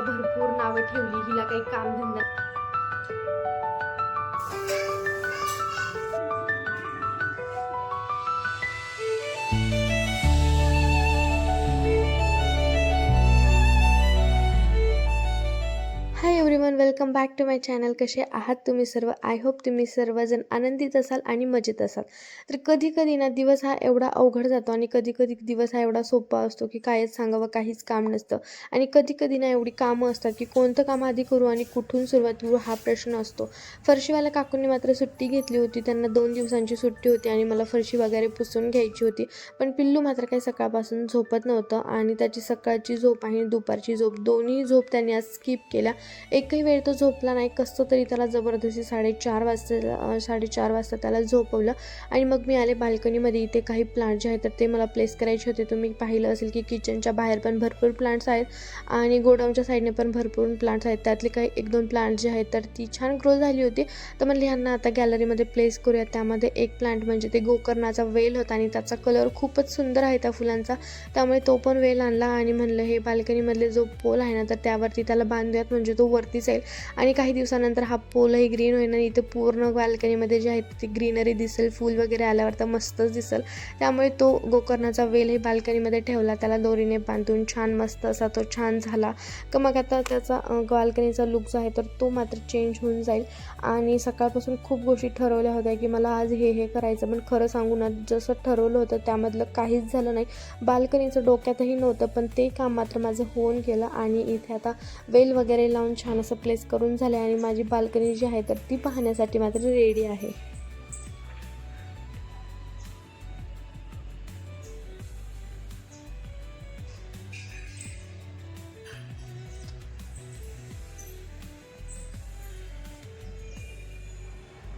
भरपूर नावं ठेवली हिला काही कामधंदा welcome back to my channel कसे आहात तुम्ही सर्व? आय होप तुम्ही सर्वजण आनंदित असाल आणि मजेत असाल. तर कधी कधी ना दिवस हा एवढा अवघड जातो आणि कधी कधी दिवस हा एवढा सोपा असतो की कायच सांगावं काहीच काम नसतं. आणि कधी कधी ना एवढी कामं असतात की कोणतं काम आधी करू आणि कुठून सुरुवात करू हा प्रश्न असतो. फरशीवाल्या काकूंनी मात्र सुट्टी घेतली होती. त्यांना दोन दिवसांची सुट्टी होती आणि मला फरशी वगैरे पुसून घ्यायची होती. पण पिल्लू मात्र काही सकाळपासून झोपत नव्हतं आणि त्याची सकाळची झोप आणि दुपारची झोप दोन्ही झोप त्यांनी आज स्किप केल्या. एकही वेळ तो झोपला नाही. कसं तरी त्याला जबरदस्ती साडेचार वाजता साडेचार वाजता त्याला झोपवलं आणि मग मी आले बाल्कनीमध्ये. इथे काही प्लांट जे आहेत तर ते मला प्लेस करायचे होते. तुम्ही पाहिलं असेल की किचनच्या बाहेर पण भरपूर प्लांट्स आहेत आणि गोडाऊनच्या साईडने पण भरपूर प्लांट्स आहेत. त्यातले काही एक दोन प्लांट जे आहेत तर ती छान ग्रो झाली होती. तर म्हणलं ह्यांना आता गॅलरीमध्ये प्लेस करूया त्यामध्ये एक प्लांट म्हणजे ते गोकर्णाचा वेल होता आणि त्याचा कलर खूपच सुंदर आहे त्या फुलांचा. त्यामुळे तो पण वेल आणला आणि म्हणलं हे बाल्कनीमधले जो पोल आहे ना तर त्यावरती त्याला बांधूयात. म्हणजे तो वरती जाईल आणि काही दिवसानंतर हा पोलही ग्रीन होईल आणि इथे पूर्ण बाल्कनीमध्ये जे आहे ती ग्रीनरी दिसेल फूल वगैरे आल्यावर तर मस्तच दिसेल. त्यामुळे तो गोकर्णाचा वेलही बाल्कनीमध्ये ठेवला त्याला दोरीने बांधून छान मस्त असा तो छान झाला. का मग आता त्याचा बाल्कनीचा लुक जो आहे तर तो मात्र चेंज होऊन जाईल. आणि सकाळपासून खूप गोष्टी ठरवल्या होत्या की मला आज हे हे करायचं पण खरं सांगू ना जसं ठरवलं होतं त्यामधलं काहीच झालं नाही. बाल्कनीचं डोक्यातही नव्हतं पण ते काम मात्र माझं होऊन गेलं आणि इथे आता वेल वगैरे लावून छान असं प्लेस करून झाले आणि माझी बाल्कनी जी आहे तर ती पाहण्यासाठी मात्र रेडी आहे.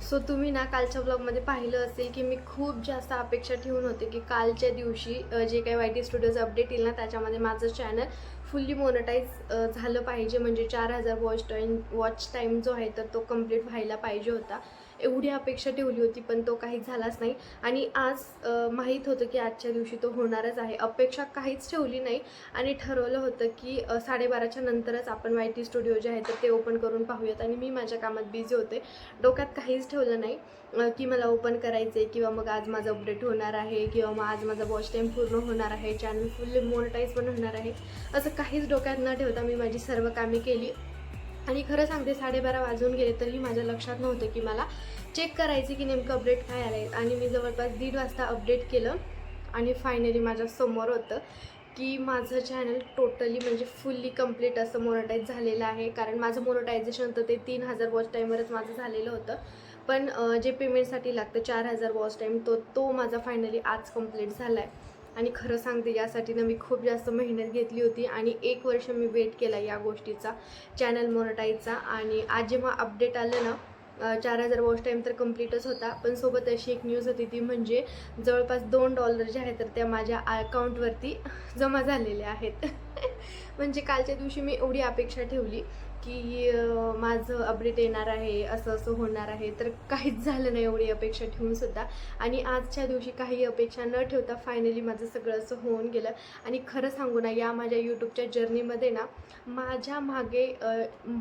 सो तुम्ही ना कालच्या ब्लॉगमध्ये पाहिलं असेल की मी खूप जास्त अपेक्षा ठेवून होते की कालच्या दिवशी जे काही वाय टी स्टुडिओज अपडेट येईल ना त्याच्यामध्ये माझं चॅनल फुल्ली मोनटाईज झालं पाहिजे. म्हणजे चार हजार वॉच टाईम वॉच टाईम जो आहे तर तो कंप्लीट व्हायला पाहिजे होता. एवढी अपेक्षा ठेवली होती पण तो काही झालाच नाही. आणि आज माहीत होतं की आजच्या दिवशी तो होणारच आहे. अपेक्षा काहीच ठेवली नाही. आणि ठरवलं होतं की साडेबाराच्या नंतरच आपण वाय टी स्टुडिओ जे आहे तर ते ओपन करून पाहूयात. आणि मी माझ्या कामात बिझी होते. डोक्यात काहीच ठेवलं नाही की मला ओपन करायचं आहे किंवा मग आज माझं अपडेट होणार आहे किंवा मग आज माझा वॉच टाईम पूर्ण होणार आहे चॅनल फुल्ली मोनिटाईज पण होणार आहे. असं काहीच डोक्यात न ठेवता मी माझी सर्व कामे केली. आणि खरं सांगते साडेबारा वाजून गेले तरी माझ्या लक्षात नव्हतं की मला चेक करायचे की नेमकं अपडेट काय आलं आहे आणि मी जवळपास दीड वाजता अपडेट केलं आणि फायनली माझ्यासमोर होतं की माझं चॅनल टोटली म्हणजे फुल्ली कंप्लीट असं मोनोटाईज झालेलं आहे. कारण माझं मोनोटायझेशन होतं ते तीन हजार वॉच टाईमवरच माझं झालेलं होतं. पण जे पेमेंटसाठी लागतं चार हजार वॉच टाईम तो तो माझा फायनली आज कंप्लीट झाला आहे आणि खरं सांगते यासाठी ना मी खूप जास्त मेहनत घेतली होती आणि एक वर्ष मी वेट केला या गोष्टीचा चॅनल मोनोटाईजचा आणि आज जेव्हा अपडेट आलं ना चार हजार वॉच टाईम तर कम्प्लीटच होता. पण सोबत अशी एक न्यूज होती ती म्हणजे जवळपास दोन डॉलर जे आहेत तर त्या माझ्या अकाउंटवरती जमा झालेल्या आहेत. म्हणजे कालच्या दिवशी मी एवढी अपेक्षा ठेवली. की माझं अपडेट येणार आहे असं असं होणार आहे तर काहीच झालं नाही एवढी अपेक्षा ठेवून सुद्धा. आणि आजच्या दिवशी काही अपेक्षा न ठेवता फायनली माझं सगळं असं होऊन गेलं. आणि खरं सांगू ना या माझ्या यूट्यूबच्या जर्नीमध्ये ना माझ्या मागे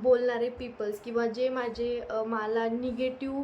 बोलणारे पीपल्स किंवा जे माझे मला निगेटिव्ह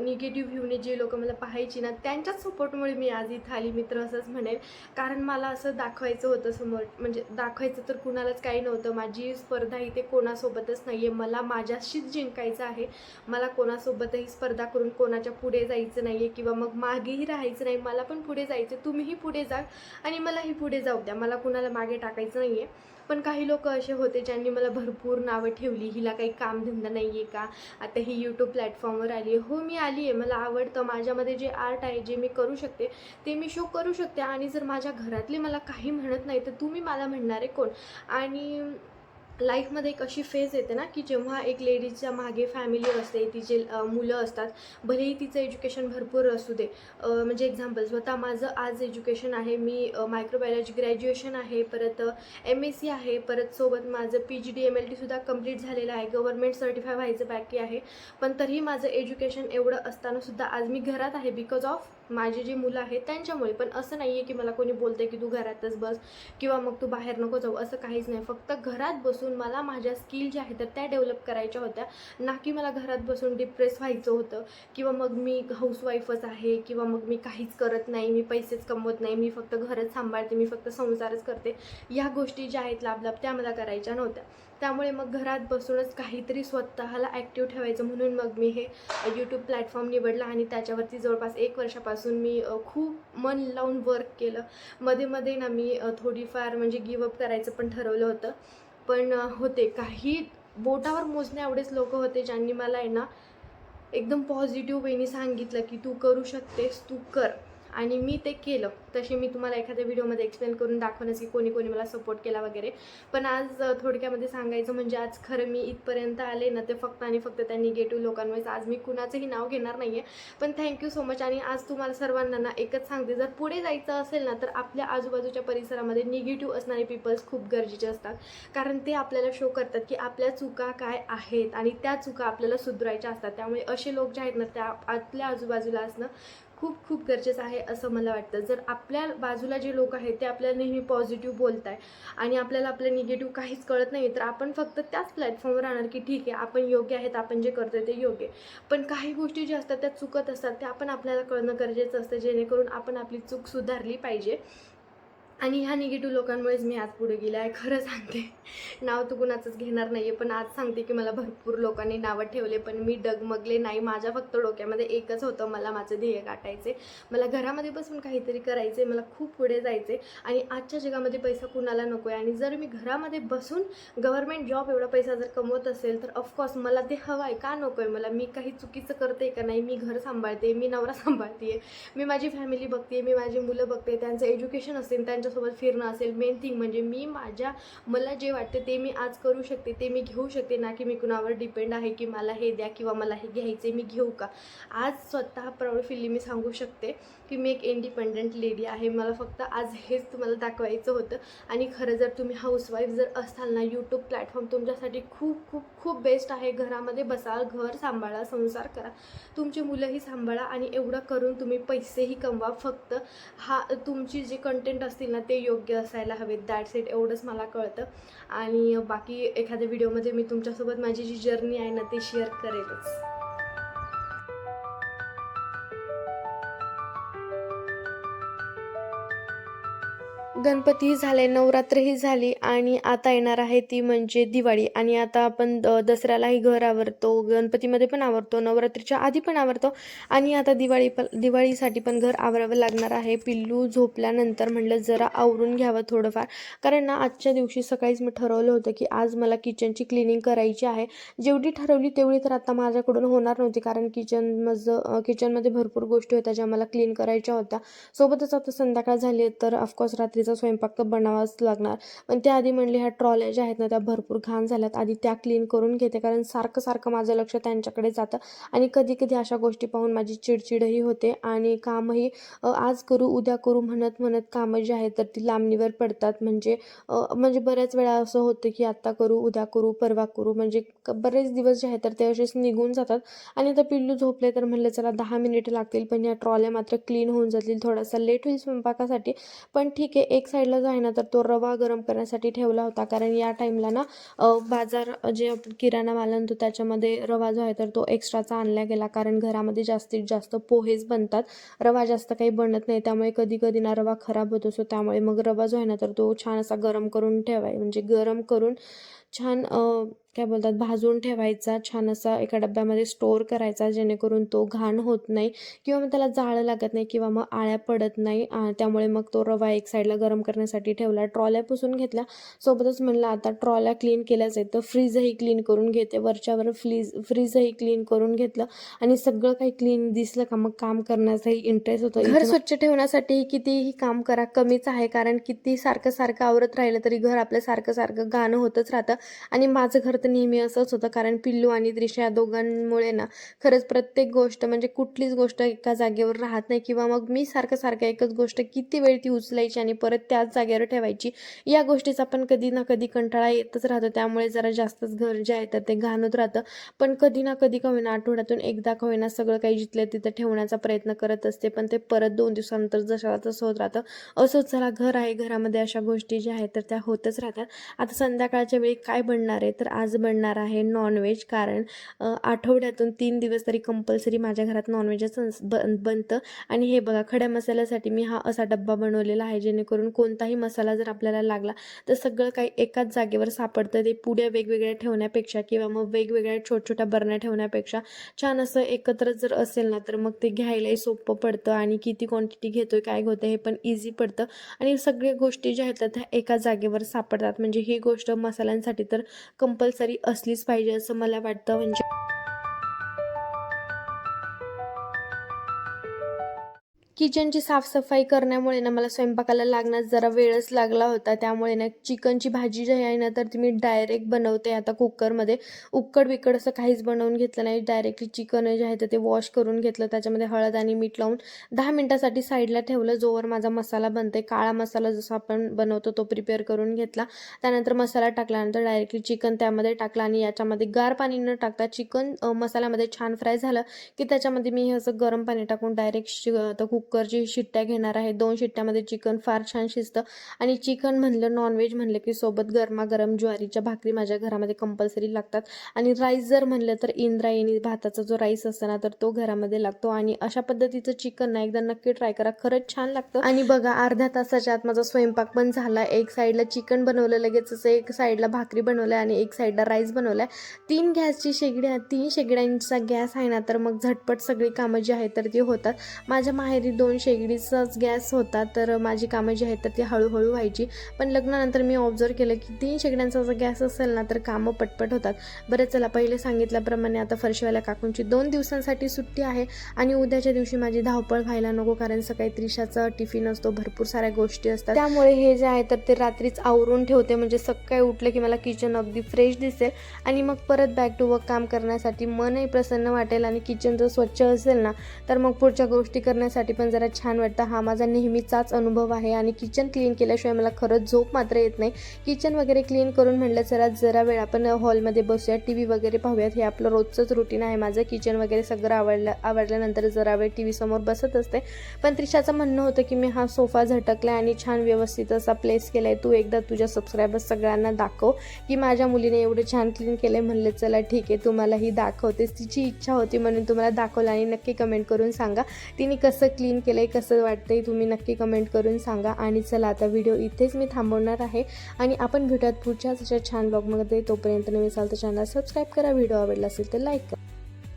निगेटिव्ह व्ह्यूने जे लोक मला पाहायची ना त्यांच्याच सपोर्टमुळे मी आज इथं आली मित्र असंच म्हणेल. कारण मला असं दाखवायचं होतं समोर म्हणजे दाखवायचं तर कुणालाच काही नव्हतं. माझी स्पर्धा इथे कोणासोबतच नाही आहे मला माझ्याशीच जिंकायचं आहे. मला कोणासोबतही स्पर्धा करून कोणाच्या पुढे जायचं नाही आहे किंवा मग मागेही राहायचं नाही. मला पण पुढे जायचं तुम्हीही पुढे जा आणि मलाही पुढे जाऊ द्या. मला कुणाला मागे टाकायचं नाही आहे पण काही लोक असे होते ज्यांनी मला भरपूर नावं ठेवली. हिला काही कामधंदा नाही आहे का? आता ही यूट्यूब प्लॅटफॉर्मवर आली आहे हो मी आली आहे मला आवडतं. माझ्यामध्ये जे आर्ट आहे जे मी करू शकते ते मी शो करू शकते. आणि जर माझ्या घरातले मला काही म्हणत नाही तर तुम्ही मला म्हणणारे कोण? आणि लाईफमध्ये एक अशी फेज येते ना की जेव्हा एक लेडीजच्या मागे फॅमिली असते तिचे मुलं असतात भलेही तिचं एज्युकेशन भरपूर असू दे. म्हणजे एक्झाम्पल स्वतः माझं आज एज्युकेशन आहे मी मायक्रोबायोलॉजी ग्रॅज्युएशन आहे परत एम एस सी आहे परत सोबत माझं P G D M L टीसुद्धा complete झालेलं आहे गव्हर्नमेंट सर्टिफाय व्हायचं बाकी आहे. पण तरीही माझं एज्युकेशन एवढं असतानासुद्धा आज मी घरात आहे बिकॉज ऑफ माझी जी मुलं आहेत त्यांच्यामुळे. पण असं नाही आहे की मला कोणी बोलते की तू घरातच बस किंवा मग तू बाहेर नको जाऊ असं काहीच नाही. फक्त घरात बसून बसून मला माझ्या स्किल ज्या आहेत तर त्या डेव्हलप करायच्या होत्या. ना की मला घरात बसून डिप्रेस व्हायचं होतं किंवा मग मी हाऊसवाईफच आहे किंवा मग मी काहीच करत नाही मी पैसेच कमवत नाही मी फक्त घरच सांभाळते मी फक्त संसारच करते. ह्या गोष्टी ज्या आहेत लाभ लाभ त्या मला करायच्या नव्हत्या. त्यामुळे मग घरात बसूनच काहीतरी स्वतःला ॲक्टिव्ह ठेवायचं म्हणून मग मी हे यूट्यूब प्लॅटफॉर्म निवडला आणि त्याच्यावरती जवळपास एक वर्षापासून मी खूप मन लावून वर्क केलं. मध्ये मध्ये ना मी थोडीफार म्हणजे गिवअप करायचं पण ठरवलं होतं. पण होते. काही बोटावर मोजण्या एवढेच लोक होते ज्यांनी मला आहे ना एकदम पॉझिटिव्ह वेनी सांगितलं की तू करू शकतेस तू कर. आणि मी ते केलं. तसे मी तुम्हाला एखाद्या व्हिडिओमध्ये एक्सप्लेन करून दाखवण्यास की कोणी कोणी मला सपोर्ट केला वगैरे. पण आज थोडक्यामध्ये सांगायचं म्हणजे आज खरं मी इथपर्यंत आले ना ते फक्त आणि फक्त त्या निगेटिव्ह लोकांमुळेच. आज मी कुणाचंही नाव घेणार नाही आहे पण थँक्यू सो मच आणि आज तुम्हाला सर्वांना ना एकच सांगते जर पुढे जायचं असेल ना तर आपल्या आजूबाजूच्या परिसरामध्ये निगेटिव्ह असणारे पीपल्स खूप गरजेचे असतात. कारण ते आपल्याला शो करतात की आपल्या चुका काय आहेत आणि त्या चुका आपल्याला सुधारायच्या असतात. त्यामुळे असे लोक जे आहेत ना त्या आपल्या आजूबाजूला असणं खूप खूप गरजेचं आहे असं मला वाटतं. जर आपल्या बाजूला जे लोक आहेत ते आपल्याला नेहमी पॉझिटिव्ह बोलत आहे आणि आपल्याला आपलं निगेटिव्ह काहीच कळत नाही तर आपण फक्त त्याच प्लॅटफॉर्मवर राहणार की ठीक आहे आपण योग्य आहेत आपण जे करतोय ते योग्य पण काही गोष्टी ज्या असतात त्या चुकत असतात त्या आपण आपल्याला कळणं गरजेचं असतं जेणेकरून आपण आपली चूक सुधारली पाहिजे. आणि ह्या निगेटिव्ह लोकांमुळेच मी आज पुढे गेले आहे खरं सांगते. नाव तर कुणाचंच घेणार नाही आहे पण आज सांगते की मला भरपूर लोकांनी नावं ठेवले पण मी डगमगले नाही. माझ्या फक्त डोक्यामध्ये एकच होतं मला माझं ध्येय गाठायचे मला घरामध्ये बसून काहीतरी करायचे मला खूप पुढे जायचे आणि आजच्या जगामध्ये पैसा कुणाला नको आहे आणि जर मी घरामध्ये बसून गव्हर्मेंट जॉब एवढा पैसा जर कमवत असेल तर ऑफकोर्स मला ते हवं आहे का नको आहे मला? मी काही चुकीचं करते का नाही? मी घर सांभाळते मी नवरा सांभाळते मी माझी फॅमिली बघते मी माझी मुलं बघते त्यांचं एज्युकेशन असेल त्यांच्यासोबत फिरणं असेल मेन थिंग म्हणजे मी माझ्या मला जे वाटते ते मी आज करू शकते ते मी घेऊ शकते ना की मी कुणावर डिपेंड आहे की मला हे द्या किंवा मला हे घ्यायचे मी घेऊ का? आज स्वतः प्राऊड फिल्ली मी सांगू शकते की मी एक इंडिपेंडंट लेडी आहे. मला फक्त आज हेच तुम्हाला दाखवायचं होतं. आणि खरं जर तुम्ही हाऊसवाईफ जर असाल ना यूट्यूब प्लॅटफॉर्म तुमच्यासाठी खूप खूप खूप बेस्ट आहे. घरामध्ये बसाल घर सांभाळा संसार करा. तुमची मुलंही सांभाळा आणि एवढं करून तुम्ही पैसेही कमवा. फक्त हा तुमची जे कंटेंट असतील ना ते योग्य असायला हवेत. दॅट्स इट एवढंच मला कळतं. आणि बाकी एखाद्या व्हिडिओमध्ये मी तुमच्यासोबत माझी जी जर्नी आहे ना ती शेअर करेलच. गणपतीही झाले नवरात्रही झाली आणि आता येणार आहे ती म्हणजे दिवाळी. आणि आता आपण द दसऱ्यालाही घर आवरतो गणपतीमध्ये पण आवरतो नवरात्रीच्या आधी पण आवरतो आणि आता दिवाळी पण दिवाळीसाठी पण घर आवरावं लागणार आहे. पिल्लू झोपल्यानंतर म्हणलं जरा आवरून घ्यावं थोडंफार. कारण ना आजच्या दिवशी सकाळीच मी ठरवलं होतं की आज मला किचनची क्लिनिंग करायची आहे. जेवढी ठरवली तेवढी तर आता माझ्याकडून होणार नव्हती. कारण किचन माझं किचनमध्ये भरपूर गोष्टी होत्या ज्या मला क्लीन करायच्या होत्या. सोबतच आता संध्याकाळ झाली तर ऑफकोर्स रात्रीचा स्वयंपाक तर बनावाच लागणार. पण त्याआधी म्हणले ह्या ट्रॉल्या ज्या आहेत ना त्या भरपूर घाण झाल्यात. आधी त्या क्लीन करून घेते कारण सारखं सारखं माझं लक्ष त्यांच्याकडे जातं. आणि कधी कधी अशा गोष्टी पाहून माझी चिडचिडही होते आणि कामही आज करू उद्या करू म्हणत म्हणत कामं जी आहेत तर ती लांबणीवर पडतात. म्हणजे म्हणजे बऱ्याच वेळा असं होतं की आत्ता करू उद्या करू परवा करू. म्हणजे बरेच दिवस जे आहेत तर ते असेच निघून जातात. आणि आता पिल्लू झोपले तर म्हणलं चला दहा मिनिटं लागतील पण या ट्रॉल्या मात्र क्लीन होऊन जातील. थोडासा लेट होईल स्वयंपाकासाठी. पण ठीक आहे एक साईडला जो आहे ना तर तो रवा गरम करण्यासाठी ठेवला होता. कारण या टाईमला ना बाजार जे आपण किराणा माल आणतो त्याच्यामध्ये रवा जो आहे तर तो एक्स्ट्राचा आणला गेला. कारण घरामध्ये जास्तीत जास्त पोहेच बनतात. रवा जास्त काही बनत नाही. त्यामुळे कधी कधी ना रवा खराब होत असतो. त्यामुळे मग रवा जो आहे ना तर तो छान असा गरम करून ठेवाय म्हणजे गरम करून छान काय बोलतात भाजून ठेवायचा छान असा एका डब्यामध्ये स्टोअर करायचा जेणेकरून तो घाण होत नाही किंवा मग त्याला जाळं लागत नाही किंवा मग आळ्या पडत नाही. त्यामुळे मग तो रवा एक साईडला गरम करण्यासाठी ठेवला ट्रॉल्या पुसून घेतल्या सोबतच म्हणलं आता ट्रॉल्या क्लीन केल्याच आहेत तर फ्रीजही क्लीन करून घेते. वरच्यावर फ्रीज फ्रीजही क्लीन करून घेतलं आणि सगळं काही क्लीन दिसलं का मग काम करण्याचाही इंटरेस्ट होतो. घर स्वच्छ ठेवण्यासाठी कितीही काम करा कमीच आहे कारण किती सारखं सारखं आवरत राहिलं तरी घर आपलं सारखं सारखं गाणं होतच राहतं. आणि माझं घर तर नेहमी असंच होतं कारण पिल्लू आणि त्रिशा या दोघांमुळे ना खरंच प्रत्येक गोष्ट म्हणजे कुठलीच गोष्ट एका जागेवर राहत नाही किंवा मग मी सारखं सारखं एकच गोष्ट किती वेळ ती उचलायची आणि परत त्याच जागेवर ठेवायची या गोष्टीचा पण कधी ना कधी कंटाळा येतच राहतो. त्यामुळे जरा जास्तच घर जे आहे तर ते घाण होत राहतं. पण कधी ना कधी का होईना आठवड्यातून एकदा का होईना सगळं काही जिथलं तिथं ठेवण्याचा प्रयत्न करत असते पण ते परत दोन दिवसानंतर जशाला तसं होत राहतं. असंच चला घर आहे घरामध्ये अशा गोष्टी ज्या आहेत तर त्या होतच राहतात. आता संध्याकाळच्या वेळी काय बनणार आहे? तर आज बनणार आहे नॉनव्हेज कारण आठवड्यातून तीन दिवस तरी कंपल्सरी माझ्या घरात नॉनव्हेजच बन बनतं. आणि हे बघा खड्या मसाल्यासाठी मी हा असा डब्बा बनवलेला आहे जेणेकरून कोणताही मसाला जर आपल्याला लागला तर सगळं काही एकाच जागेवर सापडतं. ते पुड्या वेगवेगळ्या ठेवण्यापेक्षा किंवा मग वेगवेगळ्या छोट छोट्या बरण्या ठेवण्यापेक्षा छान असं एकत्र जर असेल ना तर मग ते घ्यायलाही सोपं पडतं आणि किती क्वांटिटी घेतोय काय होतं हे पण इझी पडतं. आणि सगळ्या गोष्टी ज्या आहेत त्या एका जागेवर सापडतात. म्हणजे ही गोष्ट मसाल्यांसाठी तर कंपल्सरी असलीच पाहिजे असं मला वाटतं. म्हणजे किचनची साफसफाई करण्यामुळे ना मला स्वयंपाकाला लागण्यास जरा वेळच लागला होता. त्यामुळे ना चिकनची भाजी जी आहे ना तर ती मी डायरेक्ट बनवते. आता कुकरमध्ये उक्कड बिकड असं काहीच बनवून घेतलं नाही. डायरेक्टली चिकन जे आहे तर ते वॉश करून घेतलं. त्याच्यामध्ये हळद आणि मीठ लावून दहा मिनटासाठी साईडला ठेवलं. जोवर माझा मसाला बनते काळा मसाला जसा आपण बनवतो तो प्रिपेअर करून घेतला. त्यानंतर मसाला टाकल्यानंतर डायरेक्टली चिकन त्यामध्ये टाकलं आणि याच्यामध्ये गार पाणी न टाकता चिकन मसाल्यामध्ये छान फ्राय झालं की त्याच्यामध्ये मी हे असं गरम पाणी टाकून डायरेक्ट शि आता कुकरची शिट्ट्या घेणार आहे दोन शिट्ट्यामध्ये चिकन फार छान शिजतं. आणि चिकन म्हणलं नॉनव्हेज म्हणलं की सोबत गरमागरम ज्वारीच्या भाकरी माझ्या घरामध्ये कंपल्सरी लागतात. आणि राईस जर म्हणलं तर इंद्रायणी भाताचा जो राईस असतो ना तर तो घरामध्ये लागतो. आणि अशा पद्धतीचं चिकन ना एकदा नक्की ट्राय करा खरंच छान लागतं. आणि बघा अर्ध्या तासाच्या आत माझा स्वयंपाक पण झाला. एक साईडला चिकन बनवलं लगेच असं एक साईडला भाकरी बनवलं आणि एक साईडला राईस बनवलाय. तीन गॅसची शेगड्या तीन शेगड्यांचा गॅस आहे ना तर मग झटपट सगळी कामं जी आहेत तर ती होतात. माझ्या माहेरी दोन शेगडीचाच गॅस होता तर माझी कामं जी आहेत तर ती हळूहळू व्हायची. पण लग्नानंतर मी ऑब्झर्व केलं की तीन शेगड्यांचा जर गॅस असेल ना तर कामं पटपट होतात. बरं चला पहिले सांगितल्याप्रमाणे आता फरशीवाल्या काकूंची दोन दिवसांसाठी सुट्टी आहे आणि उद्याच्या दिवशी माझी धावपळ व्हायला नको कारण सकाळी त्रिशाचा टिफिन असतो भरपूर साऱ्या गोष्टी असतात. त्यामुळे हे जे आहे तर ते रात्रीच आवरून ठेवते. म्हणजे सकाळी उठलं की मला किचन अगदी फ्रेश दिसेल आणि मग परत बॅक टू वर्क काम करण्यासाठी मनही प्रसन्न वाटेल आणि किचन जर स्वच्छ असेल ना तर मग पुढच्या गोष्टी करण्यासाठी पण जरा छान वाटतं. हा माझा नेहमीचाच अनुभव आहे आणि किचन क्लीन केल्याशिवाय मला खरंच झोप मात्र येत नाही. किचन वगैरे क्लीन करून म्हणलं जरा जरा वेळ आपण हॉलमध्ये बसूया. टी व्ही वगैरे पाहूयात. हे आपलं रोजचंच रुटीन आहे माझं. किचन वगैरे सगळं आवडलं आवडल्यानंतर जरा वेळ टी व्ही समोर बसत असते. पण त्रिशाचं म्हणणं होतं की मी हा सोफा झटकला आणि छान व्यवस्थित असा प्लेस केला आहे तू एकदा तुझ्या सबस्क्रायबर्स सगळ्यांना दाखव की माझ्या मुलीने एवढं छान क्लीन केलं आहे म्हणलं चला ठीक आहे तुम्हालाही दाखवतेस. तिची इच्छा होती म्हणून तुम्हाला दाखवलं आणि नक्की कमेंट करून सांगा. तिने कसं क्लीन केलं आहे कसं वाटतंय तुम्ही नक्की कमेंट करून सांगा. आणि चला आता व्हिडिओ इथेच मी थांबवणार आहे. आणि आपण भेटूयात पुढच्याच अशा छान ब्लॉगमध्ये तोपर्यंत नवीन चालतं चॅनल सबस्क्राईब करा. व्हिडिओ आवडला असेल तर लाईक करा.